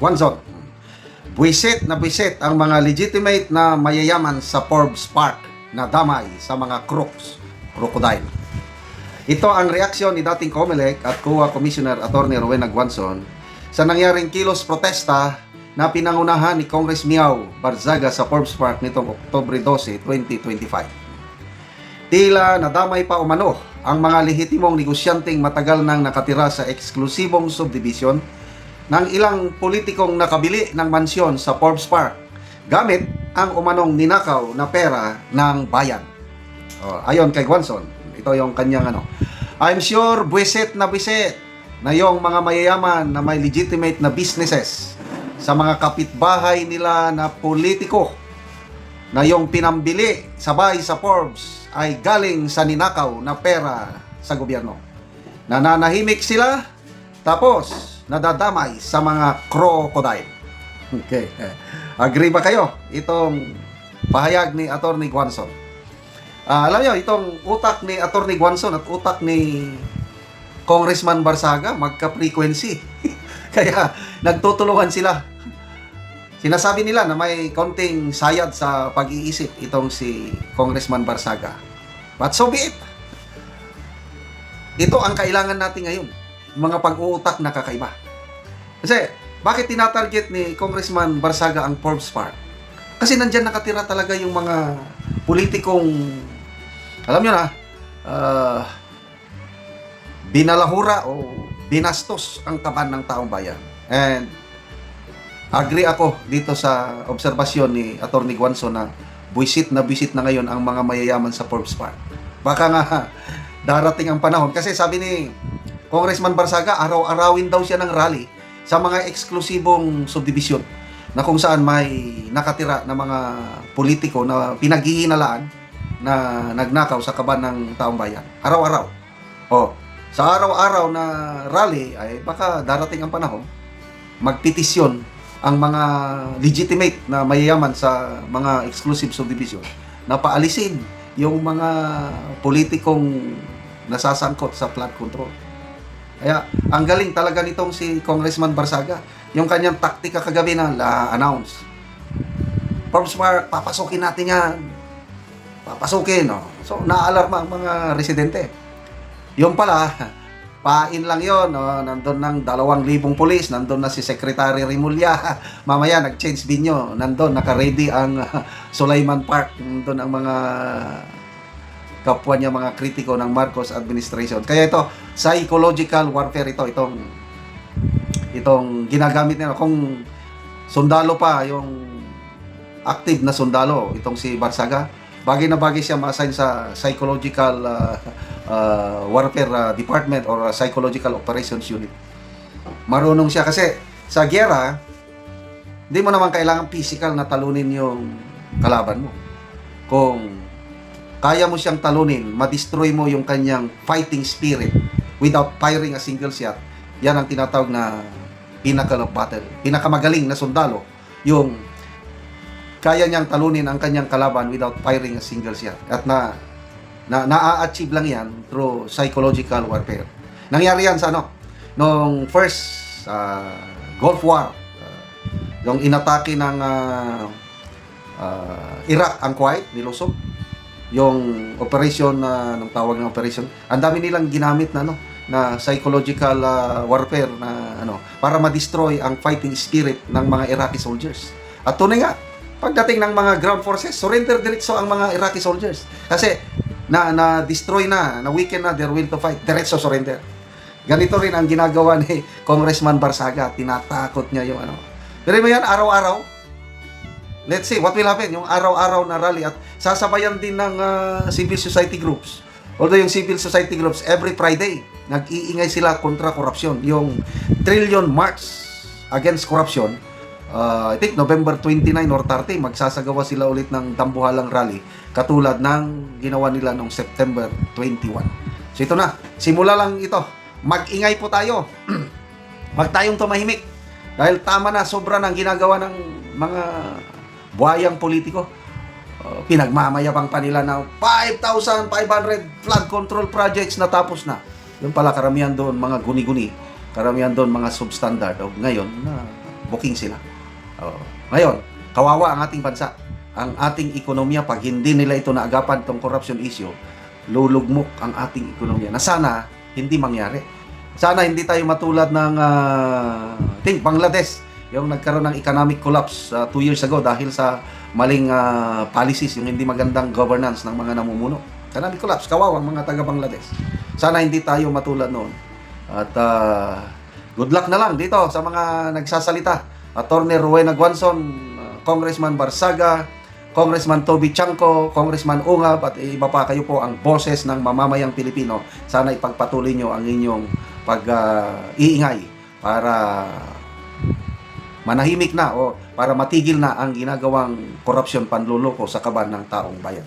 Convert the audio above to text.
Guanzon. Buisit na buisit ang mga legitimate na mayayaman sa Forbes Park na damay sa mga crooks, crocodile. Ito ang reaksyon ni dating COMELEC at COA Commissioner Attorney Rowena Guanzon sa nangyaring kilos protesta na pinangunahan ni Congress Miao Barzaga sa Forbes Park nitong Oktobre 12, 2025. Tila nadamay pa umano ang mga lehitimong negosyanteng matagal nang nakatira sa eksklusibong subdivision ng ilang politikong nakabili ng mansyon sa Forbes Park gamit ang umanong ninakaw na pera ng bayan. Oh, ayon kay Guanzon, ito yung kanyang ano. I'm sure buwisit na buwisit na yung mga mayayaman na may legitimate na businesses sa mga kapitbahay nila na politiko na yung pinambili sabay sa Forbes ay galing sa ninakaw na pera sa gobyerno. Nananahimik sila tapos nadadamay sa mga crocodile. Okay. Agree ba kayo? Itong pahayag ni Attorney Guanzon. Ah, alam niyo, itong utak ni Attorney Guanzon at utak ni Congressman Barsaga magka-frequency. Kaya nagtutulungan sila. Sinasabi nila na may konting sayad sa pag-iisip itong si Congressman Barsaga. But so be it. Ito ang kailangan natin ngayon. Mga pag-uutak na kakaiba. Kasi, bakit tinatarget ni Congressman Barsaga ang Forbes Park? Kasi nandyan nakatira talaga yung mga politikong, alam nyo na, ah, binalahura o binastos ang kaban ng taong bayan. And agree ako dito sa obserbasyon ni Attorney Guanzo na buisit na buisit na ngayon ang mga mayayaman sa Forbes Park. Baka nga darating ang panahon kasi sabi ni Congressman Barsaga araw-arawin daw siya ng rally sa mga eksklusibong subdivision na kung saan may nakatira na mga politiko na pinaghihinalaan na nagnakaw sa kaban ng taong bayan. Araw-araw. Oh, sa araw-araw na rally ay baka darating ang panahon magpetisyon ang mga legitimate na mayayaman sa mga exclusive subdivision na paalisin yung mga politikong nasasangkot sa flood control. Kaya ang galing talaga nitong si Congressman Barsaga. Yung kanyang taktika kagabi na la-announce. Forbes Park, papasukin natin yan. Papasukin. No? So, naalarma ang mga residente. Yung pala, pain lang yon no? nandun ng dalawang libong polis, nandun na si Secretary Rimulya, mamaya nag-change binyo, nandun, naka-ready ang Sulaiman Park, nandun ang mga kapwa niya mga kritiko ng Marcos administration. Kaya ito, psychological warfare ito, itong itong ginagamit nila. Kung sundalo pa yung active na sundalo itong si Barsaga bagay na bagay siya ma-assign sa psychological uh, uh, warfare uh, department or uh, psychological operations unit. Marunong siya kasi sa giyera hindi mo naman kailangan physical na talunin yung kalaban mo. Kung kaya mo siyang talunin ma-destroy mo yung kanyang fighting spirit without firing a single shot yan ang tinatawag na pinnacle of battle pinakamagaling na sundalo yung kaya niyang talunin ang kanyang kalaban without firing a single shot. At na na naa-achieve lang yan through psychological warfare. Nangyari yan sa ano? Nung first uh, Gulf War, uh, yung inatake ng uh, uh, Iraq ang Kuwait, nilusog. Yung operation na uh, ng tawag ng operation, ang dami nilang ginamit na ano, na psychological uh, warfare na ano para ma-destroy ang fighting spirit ng mga Iraqi soldiers. At tunay nga, pagdating ng mga ground forces, surrender diretso ang mga Iraqi soldiers. Kasi na na destroy na, na weaken na their will to fight, diretso surrender. Ganito rin ang ginagawa ni Congressman Barsaga, tinatakot niya yung ano. Pero yan araw-araw. Let's see what will happen yung araw-araw na rally at sasabayan din ng uh, civil society groups. Although yung civil society groups every Friday nag-iingay sila kontra korupsyon. Yung Trillion March against corruption uh, I think November 29 or 30, magsasagawa sila ulit ng Tambuhalang Rally katulad ng ginawa nila noong September 21. So ito na, simula lang ito. Mag-ingay po tayo. Wag tayong tumahimik. Dahil tama na, sobra ng ginagawa ng mga buhayang politiko. Uh, pinagmamayabang pa nila na 5,500 flood control projects na tapos na. Yung pala karamihan doon mga guni-guni. Karamihan doon mga substandard. O ngayon, na booking sila. Oo. Ngayon, kawawa ang ating bansa. Ang ating ekonomiya, pag hindi nila ito naagapan tong corruption issue, lulugmok ang ating ekonomiya na sana hindi mangyari. Sana hindi tayo matulad ng ah, think Bangladesh yung nagkaroon ng economic collapse uh, two years ago dahil sa maling ah, policies, yung hindi magandang governance ng mga namumuno. Economic collapse, kawawang mga taga Bangladesh. Sana hindi tayo matulad noon. At ah, good luck na lang dito sa mga nagsasalita. Attorney Rowena Guanzon, ah, Congressman Barsaga, Congressman Toby Chanco, Congressman Ungab at iba pa kayo po ang boses ng mamamayang Pilipino. Sana ipagpatuloy nyo ang inyong pag-iingay para manahimik na o para matigil na ang ginagawang korupsyon panluloko sa kaban ng taong bayan.